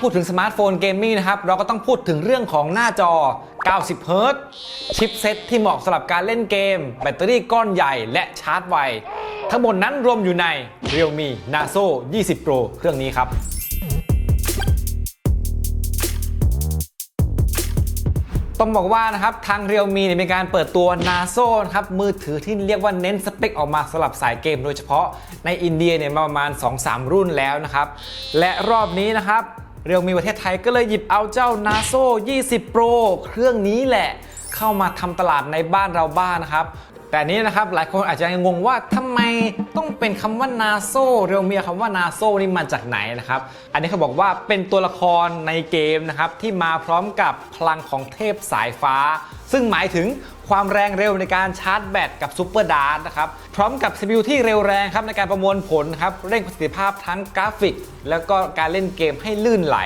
พูดถึงสมาร์ทโฟนเกมมิ่งนะครับ เราก็ต้องพูดถึงเรื่องของหน้าจอ 90เฮิรตชิปเซ็ตที่เหมาะสำหรับการเล่นเกม แบตเตอรี่ก้อนใหญ่และชาร์จไว ทั้งหมดนั้นรวมอยู่ใน Realme Naso 20 Pro เครื่องนี้ครับต้องบอกว่านะครับทาง Realme เนี่ยมีการเปิดตัว Naso นะครับมือถือที่เรียกว่าเน้นสเปคออกมาสำหรับสายเกมโดยเฉพาะในอินเดียเนี่ยมาประมาณ 2-3 รุ่นแล้วนะครับ และรอบนี้นะครับ Realme ประเทศไทยก็เลยหยิบเอาเจ้า Naso 20 Pro เครื่องนี้แหละ เข้ามาทำตลาดในบ้านเราบ้างนะครับ แต่นี้นะครับหลายคนอาจจะงงว่าทำไมต้องเป็นคำว่านาโซเรียวเมียคำว่านาโซนี่มาจากไหนนะครับ อันนี้เขาบอกว่าเป็นตัวละครในเกมนะครับที่มาพร้อมกับพลังของเทพสายฟ้า ซึ่งหมายถึง ความแรงเร็วในการชาร์จแบตกับซูเปอร์ดาร์นะครับ พร้อมกับ CPU ที่เร็วแรงครับในการประมวลผลครับ เร่งประสิทธิภาพทั้งกราฟิก แล้วก็การเล่นเกมให้ลื่นไหล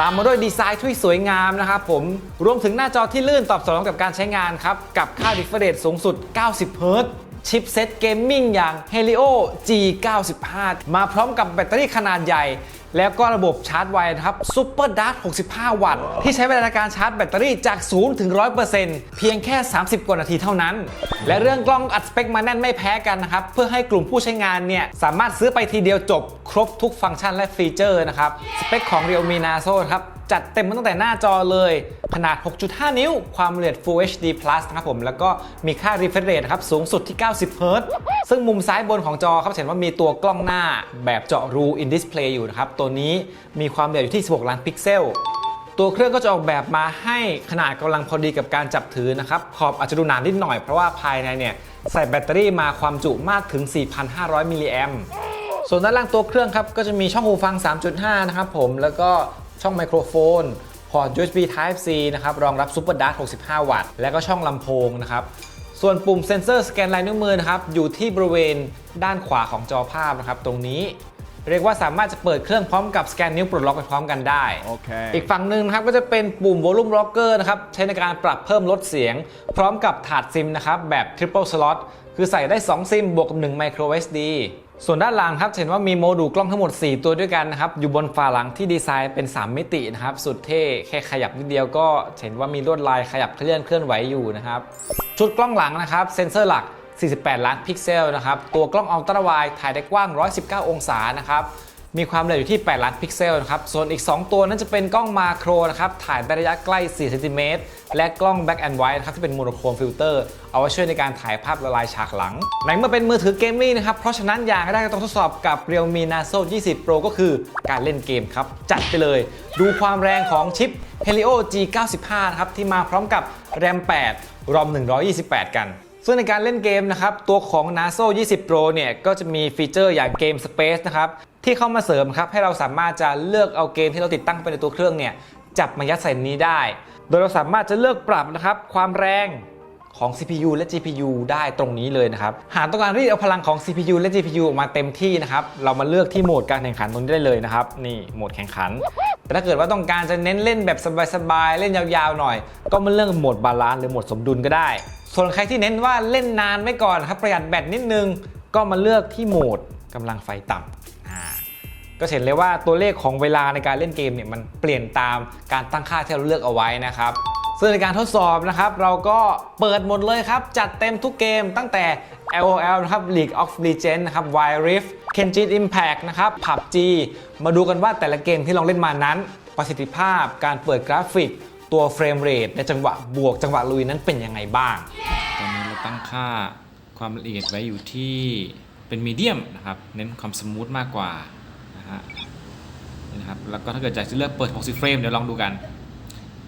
ตามมาด้วยดีไซน์ที่สวยงามนะครับผม รวมถึงหน้าจอที่ลื่นตอบสนองกับการใช้งานครับ กับค่าดิฟเฟอเรนซ์สูงสุด 90เฮิรตชิปเซ็ตเกมมิ่งอย่าง Helio G95 มาพร้อมกับแบตเตอรี่ขนาดใหญ่ แล้วก็ระบบชาร์จไวนะครับ Super Dart 65 วัตต์ ที่ใช้เวลาในการชาร์จแบตเตอรี่จาก0ถึง 100%เพียงแค่ 30 กว่านาทีเท่านั้น และเรื่องกล้องอัดสเปคมาแน่นไม่แพ้กันนะครับ เพื่อให้กลุ่มผู้ใช้งานเนี่ยสามารถซื้อไปทีเดียวจบ ครบทุกฟังก์ชันและฟีเจอร์นะครับ สเปคของ Realme Naso ครับ จัดเต็มมาตั้งแต่หน้าจอเลย ขนาด 6.5 นิ้ว ความละเอียด Full HD Plus นะครับผม แล้วก็มีค่า refresh rate นะครับ สูงสุดที่ 90เฮิรตซ์ซึ่งมุมซ้ายบนของจอครับเห็นว่ามีตัวกล้องหน้าแบบเจาะรู in display อยู่นะครับ ตัวนี้มีความละเอียดอยู่ที่ 16 ล้านพิกเซลตัวเครื่องก็จะออกแบบมาให้ขนาดกำลังพอดีกับการจับถือนะครับ ขอบอาจจะดูหนานิดหน่อยเพราะว่าภายในเนี่ย ใส่แบตเตอรี่มาความจุมากถึง 4,500 มิลลิแอมป์ ส่วนด้านล่างตัวเครื่องครับก็จะมีช่องหูฟัง 3.5 นะครับผมแล้วก็ช่องไมโครโฟนพอร์ต USB Type C นะครับรองรับ Super Dart 65 วัตต์ และก็ช่องลำโพงนะครับส่วนปุ่มเซ็นเซอร์สแกนลายนิ้วมือนะครับอยู่ที่บริเวณด้านขวาของจอภาพนะครับตรงนี้ เรียกว่าสามารถจะเปิดเครื่องพร้อมกับสแกนนิ้วปลดล็อกไปพร้อมกันได้ Okay. อีกฝั่งหนึ่งนะครับก็จะเป็นปุ่ม Volume Rocker นะครับใช้ในการปรับเพิ่มลดเสียง พร้อมกับถาดซิมนะครับแบบ Triple Slot คือใส่ได้ 2 ซิมบวกกับ 1 Micro SD ส่วนด้านหลังครับเห็นว่ามีโมดูลกล้องทั้งหมด 4 ตัวด้วยกันนะครับ อยู่บนฝาหลังที่ดีไซน์เป็น 3 มิตินะครับ สุดเท่แค่ขยับนิดเดียวก็เห็นว่ามีลวดลายขยับเคลื่อนเคลื่อนไหวอยู่นะครับ ชุดกล้องหลังนะครับ เซ็นเซอร์หลัก 48 ล้านพิกเซลนะครับ ตัวกล้องอัลตร้าไวท์ถ่ายได้กว้าง 119 องศานะครับ มีความละเอียดอยู่ที่ 8 ล้านพิกเซลนะครับ ส่วนอีก 2 ตัวนั้นจะเป็นกล้องมาโครนะครับ ถ่ายในระยะใกล้ 4 เซนติเมตร และกล้อง Back and White นะครับ ที่เป็นโมโนโครมฟิลเตอร์ เอาไว้ช่วยในการถ่ายภาพละลายฉากหลัง ในเมื่อเป็นมือถือเกมมิ่งนะครับ เพราะฉะนั้นอย่างแรกที่ต้องทดสอบกับ Realme Naso 20 Pro ก็คือการเล่นเกมครับ จัดไปเลย ดูความแรงของชิป Helio G95 นะครับ ที่มาพร้อมกับ RAM 8 ROM 128 กัน ซึ่งในการเล่นเกมนะครับ ตัวของ Naso 20 Pro เนี่ย ก็จะมีฟีเจอร์อย่างเกม Space นะครับ ที่เข้ามาเสริมครับ ให้เราสามารถจะเลือกเอาเกมที่เราติดตั้งไปในตัวเครื่องเนี่ย จับมายัดใส่นนี้ได้ โดยเราสามารถจะเลือกปรับนะครับ ความแรงของ CPU และ GPU ได้ตรงนี้เลยนะครับ หากต้องการรีดเอาพลังของ CPU และ GPU ออกมาเต็มที่นะครับ เรามาเลือกที่โหมดการแข่งขันตรงนี้ได้เลยนะครับ นี่โหมดแข่งขัน แต่ถ้าเกิดว่าต้องการจะเน้นเล่นแบบสบายๆ เล่นยาวๆ หน่อย ก็มาเลือกโหมดบาลานซ์หรือโหมดสมดุลก็ได้ ส่วนใครที่เน้นว่าเล่นนานไว้ก่อนครับประหยัดแบตนิดนึง ก็มาเลือกที่โหมดกำลังไฟต่ำอ่าก็เห็นเลยว่าตัวเลขของเวลาในการเล่นเกมเนี่ยมันเปลี่ยนตามการตั้งค่าที่เราเลือกเอาไว้นะครับซึ่งในการทดสอบนะครับ เราก็เปิดหมดเลยครับ จัดเต็มทุกเกมตั้งแต่ LOL นะครับ League of Legends นะครับ Wild Rift Genshin Impact นะครับ PUBG มาดูกันว่าแต่ละเกมที่ลองเล่นมานั้น ประสิทธิภาพการเปิดกราฟิก ตัวเฟรมเรทในจังหวะบวกจังหวะลุยนั้นเป็นยังไงบ้าง ตอนนี้เราตั้งค่าความละเอียดไว้อยู่ที่เป็นมีเดียมนะครับ เน้นความสมูทมากกว่านะฮะนี่นะครับ แล้วก็ถ้าเกิดอยากจะเลือกเปิด 60 เฟรม เดี๋ยวลองดูกัน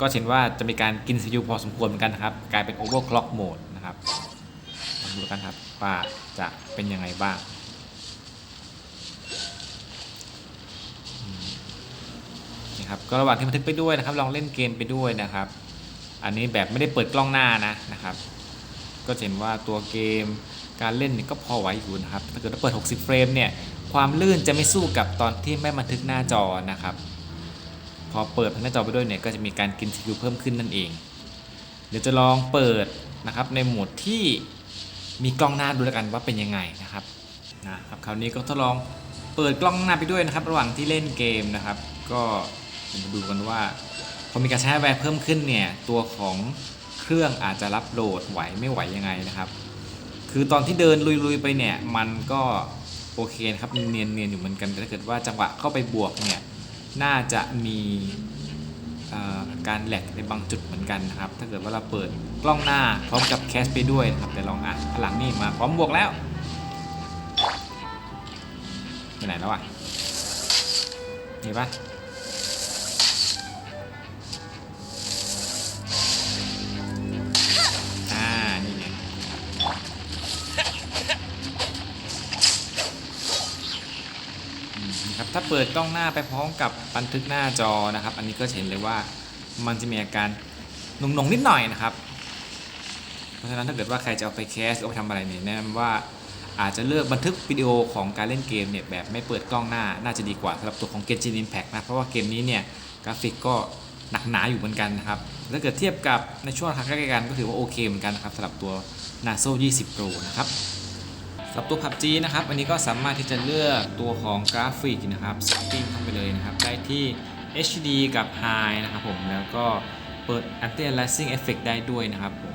ก็เห็นว่าจะมีการกิน CPU พอสมควรเหมือนกันนะครับ กลายเป็น overclock mode นะครับลองดูกันครับว่าจะเป็นยังไงบ้าง ครับก็ระหว่างที่บันทึกไปด้วยนะครับ ลองเล่นเกมไปด้วยนะครับ อันนี้แบบไม่ได้เปิดกล้องหน้านะนะครับ ก็เห็นว่าตัวเกมการเล่นก็พอไหวอยู่นะครับถ้าเกิดเราเปิด 60 เฟรมเนี่ยความลื่นจะไม่สู้กับตอนที่ไม่บันทึกหน้าจอนะครับ พอเปิดหน้าจอไปด้วยเนี่ยก็จะมีการกิน CPU เพิ่มขึ้นนั่นเอง เดี๋ยวจะลองเปิดนะครับในโหมดที่มีกล้องหน้าดูแล้วกันว่าเป็นยังไงนะครับนะครับคราวนี้ก็ทดลองเปิดกล้องหน้าไปด้วยนะครับ ระหว่างที่เล่นเกมนะครับ ก็ มาดูกันว่าพอมีการใช้แวร์เพิ่มขึ้นเนี่ยตัวของเครื่องอาจจะรับโหลดไหวไม่ไหวยังไงนะครับ คือตอนที่เดินลุยๆไปเนี่ยมันก็โอเคนะครับเนียนๆอยู่เหมือนกันแต่ถ้าเกิดว่าจังหวะเข้าไปบวกเนี่ยน่าจะมีการแหลกในบางจุดเหมือนกันนะครับ ถ้าเกิดว่าเราเปิดกล้องหน้าพร้อมกับแคสไปด้วยนะครับแต่ลองอะข้างหลังนี่มาพร้อมบวกแล้วไปไหนแล้วอะเห็นปะ เปิดกล้องหน้าไปพร้อมกับบันทึกหน้าจอนะครับ อันนี้ก็เห็นเลยว่ามันจะมีอาการหนงๆนิดหน่อยนะครับ เพราะฉะนั้นถ้าเกิดว่าใครจะเอาไปแคสหรือเอาไปทำอะไรเนี่ยแนะนำว่าอาจจะเลือกบันทึกวิดีโอของการเล่นเกมเนี่ยแบบไม่เปิดกล้องหน้าน่าจะดีกว่าสำหรับตัวของ Genshin Impact นะ เพราะว่าเกมนี้เนี่ยกราฟิกก็หนักหนาอยู่เหมือนกันนะครับถ้าเกิดเทียบกับในช่วงราคาใกล้กันก็ถือว่าโอเคเหมือนกันนะครับสำหรับตัว Naso 20 Pro นะครับ สำหรับตัว PUBG นะครับ อันนี้ก็สามารถที่จะเลือกตัวของกราฟิกนะครับ setting เข้าไปเลยนะครับ ได้ที่ HD กับ High นะครับผม แล้วก็เปิด Anti Aliasing Effect ได้ด้วยนะครับผม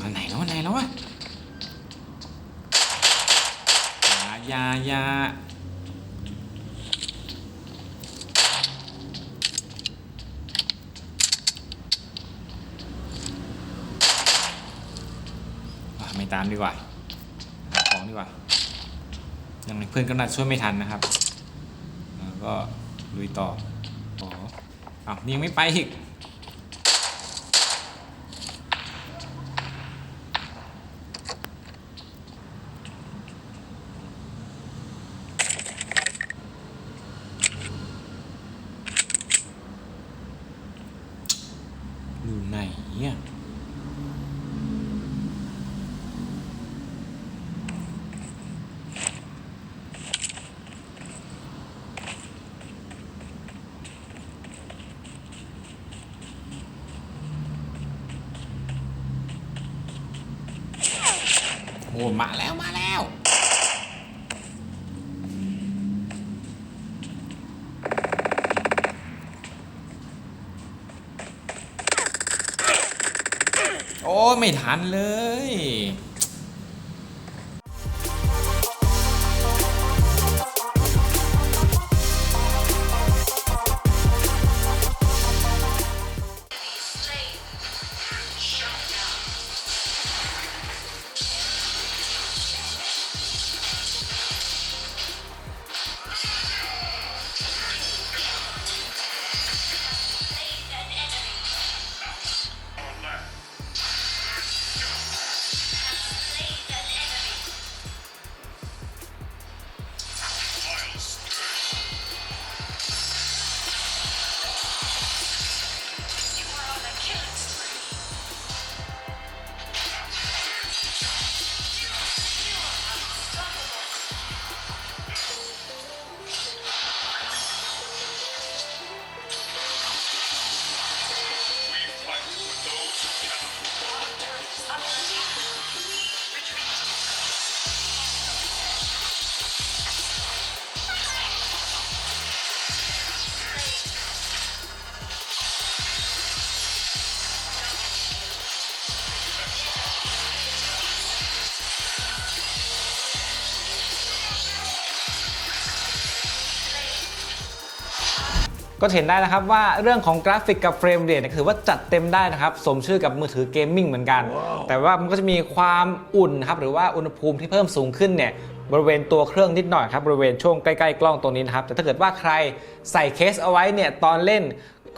มาไหนแล้วไหนแล้ววะยายาไม่ตามดีกว่า ดีกว่ายังไงเพื่อนก็น่าจะช่วยไม่ทันนะครับแล้วก็ลุยต่ออ๋ออ้าวนี่ยังไม่ไปอีกอยู่ไหนเนี่ มาแล้วมาแล้ว โอ้ไม่ทันเลย ก็จะเห็นได้นะครับว่าเรื่องของกราฟิกกับเฟรมเรทเนี่ยถือว่าจัดเต็มได้นะครับสมชื่อกับมือถือเกมมิ่งเหมือนกัน แต่ว่ามันก็จะมีความอุ่นนะครับหรือว่าอุณหภูมิที่เพิ่มสูงขึ้นเนี่ยบริเวณตัวเครื่องนิดหน่อยครับบริเวณช่วงใกล้ๆกล้องตรงนี้นะครับแต่ถ้าเกิดว่าใครใส่เคสเอาไว้เนี่ยตอนเล่น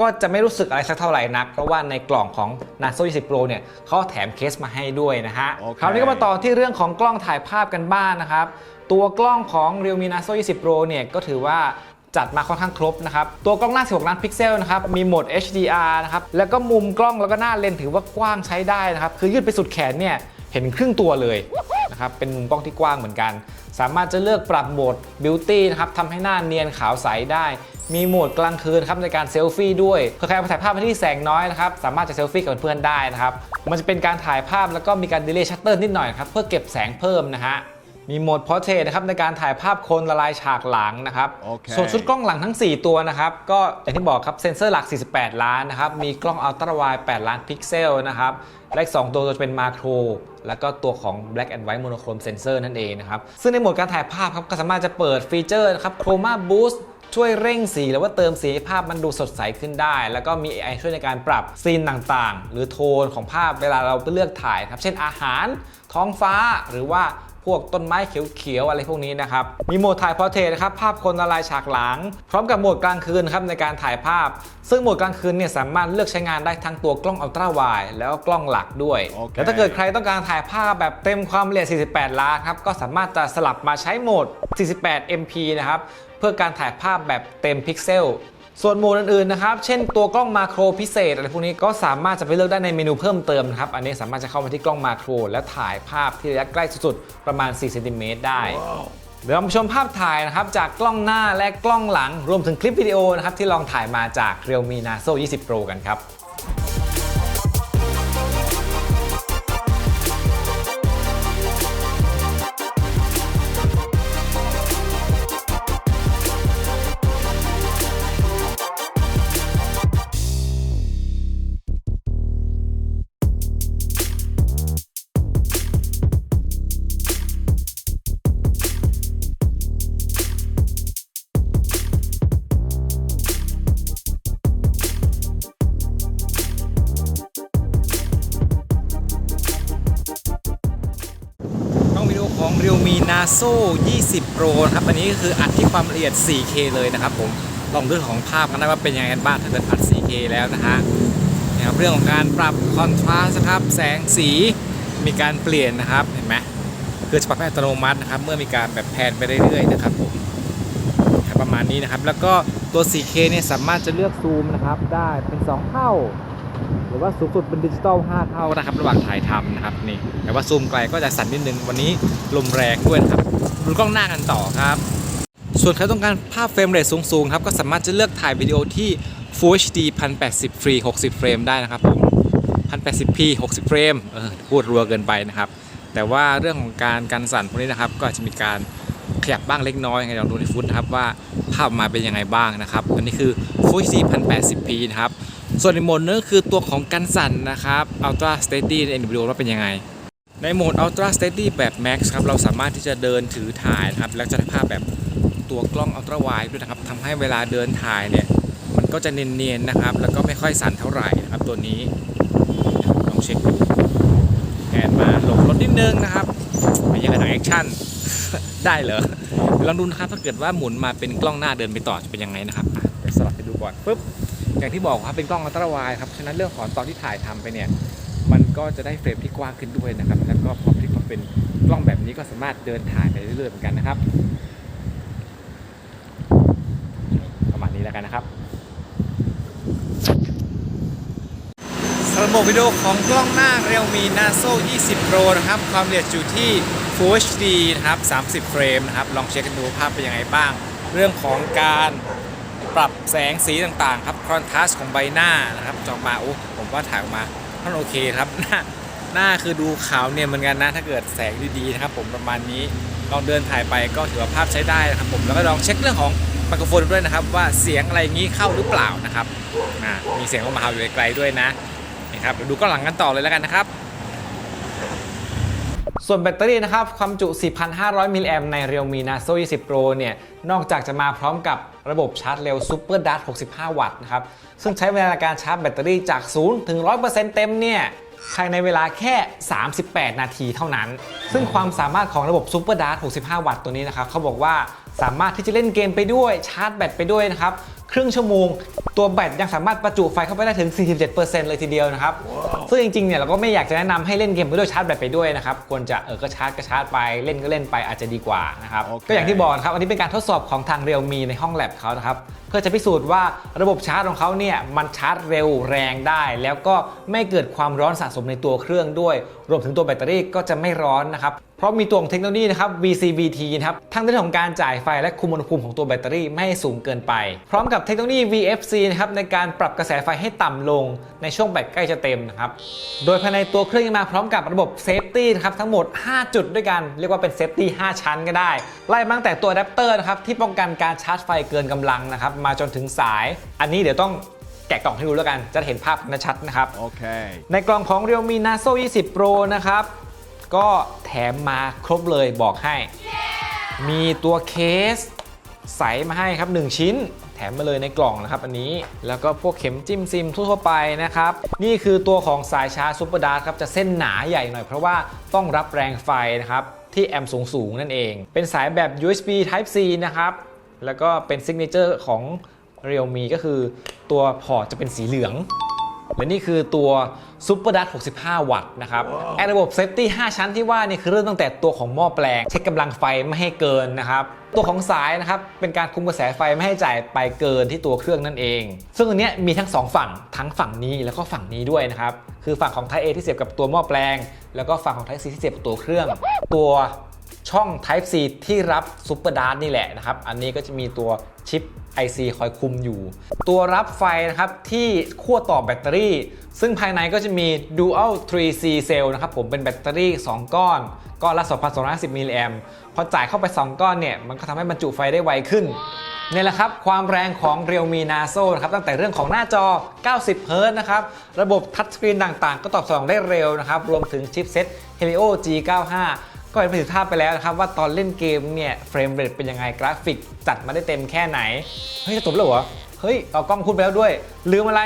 ก็จะไม่รู้สึกอะไรสักเท่าไหร่นัก เพราะว่าในกล่องของ Naso 20 Pro เนี่ยเขาแถมเคสมาให้ด้วยนะฮะโอเคคราวนี้ก็มาต่อที่เรื่องของกล้องถ่ายภาพกันบ้างนะครับ ตัวกล้องของ Realme Naso 20 Pro เนี่ยก็ถือว่า จัดมาค่อนข้างครบนะครับ ตัวกล้องหน้า 16 ล้านพิกเซลนะครับ มีโหมด HDR นะครับ แล้วก็มุมกล้องแล้วก็หน้าเลนถือว่ากว้างใช้ได้นะครับ คือยืดไปสุดแขนเนี่ยเห็นครึ่งตัวเลยนะครับ เป็นมุมกล้องที่กว้างเหมือนกัน สามารถจะเลือกปรับโหมด Beauty นะครับทำให้หน้าเนียนขาวใสได้ มีโหมดกลางคืนครับในการเซลฟี่ด้วยเผื่อใครมาถ่ายภาพที่แสงน้อยนะครับ สามารถจะเซลฟี่กับเพื่อนได้นะครับ มันจะเป็นการถ่ายภาพแล้วก็มีการดีเลย์ชัตเตอร์นิดหน่อยครับเพื่อเก็บแสงเพิ่มนะฮะ มีโหมด Portrait นะครับในการถ่ายภาพคนละลายฉากหลังนะครับโอเคส่วนชุดกล้องหลังทั้ง 4 ตัวนะครับ ก็อย่างที่บอกครับเซนเซอร์หลัก 48 ล้านนะครับ มีกล้องอัลตร้าไวด์8ล้านพิกเซลนะครับและอีก2ตัวจะเป็นมาโครแล้วก็ตัวของ Black and White Monochrome Sensor นั่นเองนะครับ ซึ่งในโหมดการถ่ายภาพครับก็สามารถจะเปิดฟีเจอร์นะครับ Chroma Boost ช่วยเร่งสีหรือว่าเติมสีให้ภาพมันดูสดใสขึ้นได้ แล้วก็มี AI ช่วยในการปรับซีนต่างๆ หรือโทนของภาพเวลาเราไปเลือกถ่ายครับ เช่นอาหาร ท้องฟ้าหรือว่า พวกต้นไม้เขียวๆอะไรพวกนี้นะครับมีโหมดถ่ายพอร์เทรตนะครับภาพคนละลายฉากหลัง พร้อมกับโหมดกลางคืนครับในการถ่ายภาพ ซึ่งโหมดกลางคืนเนี่ยสามารถเลือกใช้งานได้ทั้งตัวกล้องอัลตร้าไวด์แล้วก็กล้องหลักด้วยโอเคแล้วถ้าเกิดใครต้องการถ่ายภาพแบบเต็มความละเอียด 48 ล้านครับก็สามารถจะสลับมาใช้โหมด 48 MP นะครับเพื่อการถ่ายภาพแบบเต็มพิกเซล ส่วนโหมดอื่นๆนะครับ เช่นตัวกล้องมาโครพิเศษอะไรพวกนี้ก็สามารถจะไปเลือกได้ในเมนูเพิ่มเติมนะครับ อันนี้สามารถจะเข้ามาที่กล้องมาโคร และถ่ายภาพที่ระยะใกล้สุดๆประมาณ4เซนติเมตรได้ เดี๋ยวเรามาชมภาพถ่ายนะครับจากกล้องหน้าและกล้องหลัง รวมถึงคลิปวิดีโอนะครับที่ลองถ่ายมาจาก Realme Naso 20 Pro กันครับ ของ Realme Naso 20 Pro นะครับ อันนี้ก็คืออัดที่ความละเอียด 4K เลยนะครับผม ลองดูของภาพกันได้ว่าเป็นยังไงกันบ้างถ้าเกิดอัด 4K แล้วนะฮะนะครับเรื่องของการปรับคอนทราสต์นะครับ แสงสีมีการเปลี่ยนนะครับ เห็นไหมคือจะปรับให้อัตโนมัตินะครับ เมื่อมีการแบบแพนไปเรื่อยๆนะครับผมประมาณนี้นะครับ แล้วก็ตัว 4K เนี่ยสามารถจะเลือกซูมนะครับ ได้เป็น 2 เท่า รือว่าสูงสุดเป็นดิจิตอล5เท่านะครับระหว่างถ่ายทำนะครับนี่แต่ว่าซูมไกลก็จะสั่นนิดนึงวันนี้ลมแรงด้วยครับดูกล้องหน้ากันต่อครับส่วนใครต้องการภาพเฟรมเรทสูงๆครับก็สามารถจะเลือกถ่ายวิดีโอที่ Full HD 1080ฟรี60 เฟรมได้นะครับผม 1080p 60 เฟรมเออพูดรัวเกินไปนะครับ แต่ว่าเรื่องของการการสั่นพวกนี้นะครับ ก็จะมีการขยับบ้างเล็กน้อยยังไงลองดูในฟุตนะครับว่าภาพมาเป็นยังไงบ้างนะครับ อันนี้คือ Full HD 1080p นะครับ ส่วนในโหมดนึงคือตัวของกันสั่นนะครับ Ultra Steady ในวิดีโอว่าเป็นยังไง ในโหมด Ultra Steady แบบ Max ครับ เราสามารถที่จะเดินถือถ่ายนะครับ แล้วจะได้ภาพแบบตัวกล้อง Ultra Wide ด้วยนะครับทำให้เวลาเดินถ่ายเนี่ย มันก็จะเนียนๆนะครับ แล้วก็ไม่ค่อยสั่นเท่าไหร่นะครับ ตัวนี้ลองเช็คดูแอนมาหลบรถนิดนึงนะครับไม่ใช่กระหนังแอคชั่นได้เหรอลองดูนะครับถ้าเกิดว่าหมุนมาเป็นกล้องหน้าเดินไปต่อจะเป็นยังไงนะครับเดี๋ยวสลับไปดูก่อนปุ๊บ อย่างที่บอกว่าเป็นกล้องอัลตราไวด์ครับฉะนั้นเรื่องของตอนที่ถ่ายทำไปเนี่ยมันก็จะได้เฟรมที่กว้างขึ้นด้วยนะครับแล้วก็พอพลิกมาเป็นกล้องแบบนี้ก็สามารถเดินถ่ายไปเรื่อยๆเหมือนกันนะครับ ประมาณนี้แล้วกันนะครับสำหรับวิดีโอของกล้องหน้า Realme Naso 20 Pro นะครับ ความละเอียดอยู่ที่ Full HD นะครับ 30 เฟรมนะครับ ลองเช็คกันดูภาพเป็นยังไงบ้าง เรื่องของการ ปรับแสงสีต่างๆ ครับคอนทราสต์ของใบหน้านะครับจออกมาโอ้ผมว่าถ่ายออกมาท่านโอเคครับหน้าหน้าคือดูขาวเนี่ยเหมือนกันนะถ้าเกิดแสงดีๆนะครับผมประมาณนี้ลองเดินถ่ายไปก็ถือว่าภาพใช้ได้นะครับผมแล้วก็ลองเช็คเรื่องของไมโครโฟนด้วยนะครับ ว่าเสียงอะไรงี้เข้าหรือเปล่านะครับมีเสียงออกมาอยู่ไกลๆด้วยนะนะครับเดี๋ยวดูก็หลังกันต่อเลยแล้วกันนะครับ ส่วนแบตเตอรี่นะครับความจุ 4,500 มิลลิแอมใน Realme Naso 20 Pro เนี่ยนอกจากจะมาพร้อมกับระบบชาร์จเร็ว Super Dart 65 วัตต์นะครับซึ่งใช้เวลาการชาร์จแบตเตอรี่จาก 0 ถึง 100%เต็มเนี่ยภายในเวลาแค่ 38 นาทีเท่านั้น ซึ่งความสามารถของระบบ Super Dart 65 วัตต์ตัวนี้นะครับเขาบอกว่าสามารถที่จะเล่นเกมไปด้วยชาร์จแบตไปด้วยนะครับ ครึ่งชั่วโมง ตัวแบตยังสามารถประจุไฟเข้าไปได้ถึง 47%เลยทีเดียวนะครับ ซึ่งจริงๆเนี่ยเราก็ไม่อยากจะแนะนำให้เล่นเกมไปด้วยชาร์จแบตไปด้วยนะครับ ควรจะเออก็ชาร์จก็ชาร์จไปเล่นก็เล่นไปอาจจะดีกว่านะครับโอเคก็อย่างที่บอกนะครับอันนี้เป็นการทดสอบของทาง Realme ในห้องแลบเขานะครับเพื่อจะพิสูจน์ว่าระบบชาร์จของเขาเนี่ยมันชาร์จเร็วแรงได้ แล้วก็ไม่เกิดความร้อนสะสมในตัวเครื่องด้วย รวมถึงตัวแบตเตอรี่ก็จะไม่ร้อนนะครับเพราะมีตัวของเทคโนโลยีนะครับ VCVT นะครับ ทั้งเรื่องของการจ่ายไฟและคุมอุณหภูมิของตัวแบตเตอรี่ไม่ให้สูงเกินไป พร้อมกับเทคโนโลยี VFC นะครับในการปรับกระแสไฟให้ต่ำลงในช่วงแบตใกล้จะเต็มนะครับ โดยภายในตัวเครื่องยังมาพร้อมกับระบบเซฟตี้นะครับทั้งหมด 5 จุดด้วยกัน เรียกว่าเป็นเซฟตี้5ชั้นก็ได้ ไล่มาตั้งแต่ตัวอะแดปเตอร์นะครับที่ป้องกันการชาร์จไฟเกินกำลังนะครับมาจนถึงสาย อันนี้เดี๋ยวต้องแกะกล่องให้ดูแล้วกัน จะเห็นภาพกันชัดนะครับ Okay. ในกล่องของ Realme Naso 20 Pro นะครับ ก็แถมมาครบเลยบอกให้ มีตัวเคสใสมาให้ครับ 1 ชิ้น แถมมาเลยในกล่องนะครับอันนี้แล้วก็พวกเข็มจิ้มซิมทั่วไปนะครับ นี่คือตัวของสายชาร์จซูเปอร์ดาร์ครับ จะเส้นหนาใหญ่หน่อยเพราะว่าต้องรับแรงไฟนะครับ ที่แอมป์สูงๆนั่นเอง เป็นสายแบบ USB Type C นะครับ แล้วก็เป็นซิกเนเจอร์ของ Realme ก็คือตัวพอร์ตจะเป็นสีเหลือง และนี่คือตัว Super Dart 65 วัตต์นะครับไอระบบเซฟตี้ 5 ชั้นที่ว่านี่คือเริ่มตั้งแต่ตัวของหม้อแปลง เช็คกำลังไฟไม่ให้เกินนะครับตัวของสายนะครับเป็นการคุมกระแสไฟไม่ให้จ่ายไปเกินที่ตัวเครื่องนั่นเอง ซึ่งอันเนี้ยมีทั้ง 2 ฝั่งทั้งฝั่งนี้แล้วก็ฝั่งนี้ด้วยนะครับคือฝั่งของ Type A ที่เสียบกับตัวหม้อแปลง แล้วก็ฝั่งของ Type C ที่เสียบกับตัวเครื่อง ตัวช่อง Type C ที่รับ Super Dart นี่แหละนะครับอันนี้ก็จะมีตัวชิป IC คอยคุมอยู่ ตัวรับไฟนะครับที่ขั้วต่อแบตเตอรี่ ซึ่งภายในก็จะมี Dual 3C Cell นะครับผมเป็นแบตเตอรี่ 2 ก้อน ก้อนละ 2,250มิลลิแอมพอจ่ายเข้าไป 2 ก้อนเนี่ย มันก็ทำให้บรรจุไฟได้ไวขึ้นนี่แหละครับ ความแรงของ Realme Naso นะครับตั้งแต่เรื่องของหน้าจอ 90 Hz นะครับ ระบบทัชสกรีนต่างๆ ก็ตอบสนองได้เร็วนะครับ รวมถึงชิปเซ็ต Helio G95 ก็เห็นประสิทธิภาพไปแล้วนะครับว่าตอนเล่นเกมเนี่ยเฟรมเรทเป็นยังไงกราฟิกจัดมาได้เต็มแค่ไหน เฮ้ยจะจบแล้วเหรอเฮ้ยเอากล้องพูดไปแล้วด้วย ลืมอะไร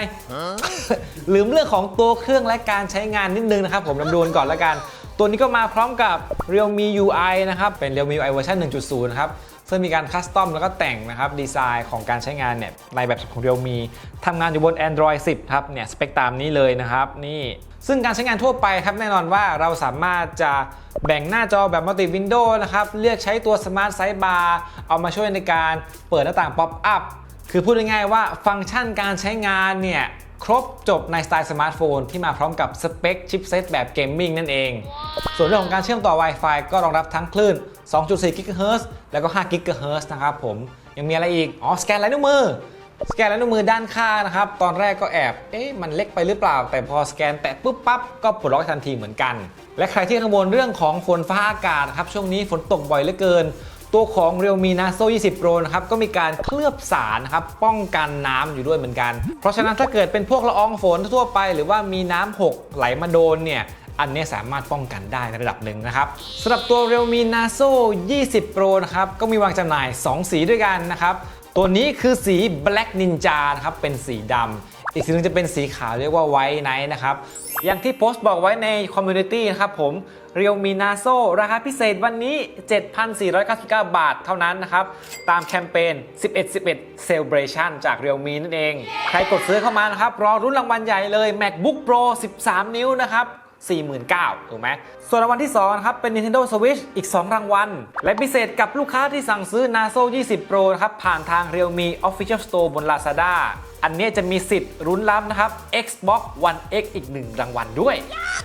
ลืมเรื่องของตัวเครื่องและการใช้งานนิดนึงนะครับ ผมลำดวนก่อนแล้วกัน ตัวนี้ก็มาพร้อมกับ Realme UI นะครับ เป็น Realme UI เวอร์ชัน1.0 นะครับ ซึ่งมีการคัสตอมแล้วก็แต่งนะครับ ดีไซน์ของการใช้งานเนี่ยในแบบของ Realme ทำงานอยู่บน Android 10 ครับ เนี่ย สเปคตามนี้เลยนะครับ นี่ซึ่งการใช้งานทั่วไปครับแน่นอนว่าเราสามารถจะแบ่งหน้าจอแบบมัลติวินโดว์นะครับ เลือกใช้ตัว Smart Sidebar เอามาช่วยในการเปิดหน้าต่าง Pop Up คือพูดง่ายๆว่าฟังก์ชันการใช้งานเนี่ย ครบจบในสไตล์สมาร์ทโฟนที่มาพร้อมกับสเปคชิปเซตแบบเกมมิ่งนั่นเอง ส่วนเรื่องของการเชื่อมต่อ Wi-Fi ก็รองรับทั้งคลื่น 2.4 GHz แล้วก็5 GHz นะครับผม ยังมีอะไรอีก อ๋อ สแกนลายนิ้วมือ สแกนลายนิ้วมือด้านข้างนะครับ ตอนแรกก็แอบ เอ๊ะ มันเล็กไปหรือเปล่า แต่พอสแกนแตะปุ๊บปั๊บ ก็ปลดล็อกทันทีเหมือนกัน และใครที่กังวลเรื่องของฝนฟ้าอากาศนะครับ ช่วงนี้ฝนตกบ่อยเหลือเกิน ตัวของ Realme Naso 20 Pro นะครับก็มีการเคลือบสารนะครับป้องกันน้ำอยู่ด้วยเหมือนกัน เพราะฉะนั้นถ้าเกิดเป็นพวกละอองฝนทั่วไป หรือว่ามีน้ำหกไหลมาโดนเนี่ยอันนี้สามารถป้องกันได้ในระดับหนึ่งนะครับสำหรับตัว Realme Naso 20 Pro นะครับก็มีวางจำหน่าย 2 สีด้วยกันนะครับตัวนี้คือสี Black Ninja นะครับเป็นสีดำอีกสีหนึงจะเป็นสีขาวเรียกว่า White Night นะครับอย่างที่โพสต์บอกไว้ในคอมมูนิตี้นะครับผม Realme Naso ราคาพิเศษวันนี้ 7,499 บาทเท่านั้นนะครับ ตามแคมเปญ 1111 Celebration จาก Realme นั่นเอง ใครกดซื้อเข้ามานะครับ รอรุ่นรางวัลใหญ่เลย MacBook Pro 13 นิ้วนะครับ 49,000ถูกไหมส่วนรางวัลที่2นะครับเป็น Nintendo Switch อีก 2 รางวัล และพิเศษกับลูกค้าที่สั่งซื้อ Naso 20 Pro นะครับผ่านทาง Realme Official Store บน Lazada อันนี้จะมีสิทธิ์รุ้นรับนะครับ Xbox One X อีก 1 รางวัลด้วย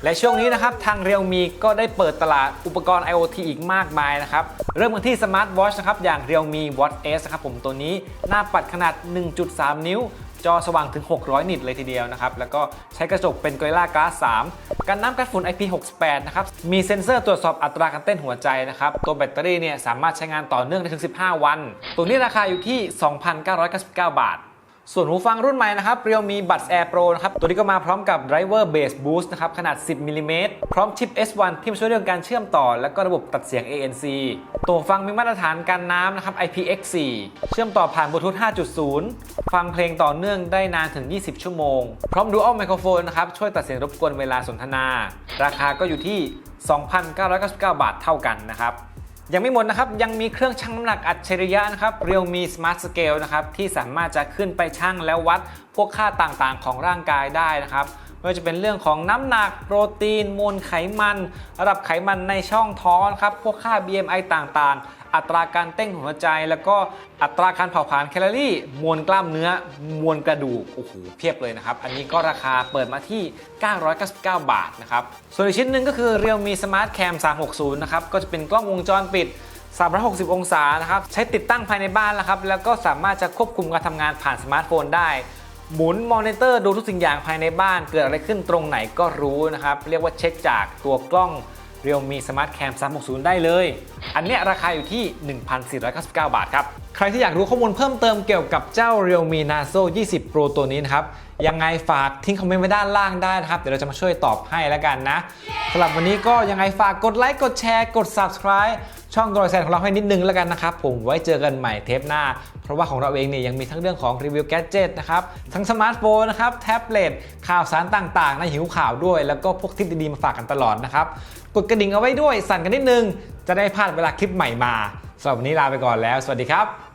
และช่วงนี้นะครับทาง Realme ก็ได้เปิดตลาดอุปกรณ์ IoT อีกมากมายนะครับเริ่มกันที่ Smart Watch นะครับอย่าง Realme Watch S นะครับผมตัวนี้หน้าปัดขนาด 1.3 นิ้ว จอสว่างถึง 600 นิตเลยทีเดียวนะครับ แล้วก็ใช้กระจกเป็น Gorilla Glass 3 กันน้ำกันฝุ่น IP68 นะครับ มีเซ็นเซอร์ตรวจสอบอัตราการเต้นหัวใจนะครับ ตัวแบตเตอรี่เนี่ยสามารถใช้งานต่อเนื่องได้ถึง 15 วัน ตัวนี้ราคาอยู่ที่ 2,999 บาท ส่วนหูฟังรุ่นใหม่นะครับ Realme Buds Air Pro นะครับ ตัวนี้ก็มาพร้อมกับ Driver Bass Boost นะครับ ขนาด 10มิลลิเมตรพร้อมชิป S1 ที่มาช่วยเรื่องการเชื่อมต่อ และก็ระบบตัดเสียง ANC ตัวฟังมีมาตรฐานกันน้ำนะครับ IPX4 เชื่อมต่อผ่านบลูทูธ5.0 ฟังเพลงต่อเนื่องได้นานถึง 20 ชั่วโมง พร้อม Dual Microphone นะครับ ช่วยตัดเสียงรบกวนเวลาสนทนา ราคาก็อยู่ที่ 2,999 บาทเท่ากันนะครับ ยังไม่หมดนะครับ ยังมีเครื่องชั่งน้ำหนักอัจฉริยะนะครับ Realme Smart Scale นะครับ ที่สามารถจะขึ้นไปชั่งแล้ววัดพวกค่าต่างๆ ของร่างกายได้นะครับ ไม่ว่าจะเป็นเรื่องของน้ำหนักโปรตีน มวลไขมัน ระดับไขมันในช่องท้องครับพวกค่า BMI ต่างๆ อัตราการเต้นหัวใจ แล้วก็อัตราการเผาผลาญแคลอรี่ มวลกล้ามเนื้อ มวลกระดูกโอ้โหเพียบเลยนะครับ อันนี้ก็ราคาเปิดมาที่ 999 บาทนะครับส่วนอีกชิ้นหนึ่งก็คือ Realme Smart Cam 360 นะครับก็จะเป็นกล้องวงจรปิด360 องศานะครับใช้ติดตั้งภายในบ้านแล้วครับแล้วก็สามารถจะควบคุมการทำงานผ่านสมาร์ทโฟนได้ หมุนมอนิเตอร์ดูทุกสิ่งอย่างภายในบ้าน เกิดอะไรขึ้นตรงไหนก็รู้นะครับ เรียกว่าเช็คจากตัวกล้อง Realme Smart Cam 360 ได้เลย อันเนี้ยราคาอยู่ที่ 1,499 บาทครับ ใครที่อยากรู้ข้อมูลเพิ่มเติมเกี่ยวกับเจ้า Realme Naso 20 Pro ตัวนี้นะครับ ยังไงฝากทิ้งคอมเมนต์ไว้ด้านล่างได้นะครับ เดี๋ยวเราจะมาช่วยตอบให้แล้วกันนะสำหรับวันนี้ก็ยังไงฝากกดไลค์กดแชร์กด Subscribe ช่องดอยแซนของเราให้นิดนึงแล้วกันนะครับ ผมไว้เจอกันใหม่เทปหน้า เพราะว่าของเราเองเนี่ยยังมีทั้งเรื่องของรีวิวแกจิตนะครับทั้งสมาร์ทโฟนนะครับแท็บเล็ตข่าวสารต่างๆในหิวข่าวด้วย แล้วก็พวกทิปดีๆมาฝากกันตลอดนะครับกดกระดิ่งเอาไว้ด้วยสั่นกันนิดนึงจะได้พลาดเวลาคลิปใหม่มา สำหรับวันนี้ลาไปก่อนแล้ว สวัสดีครับ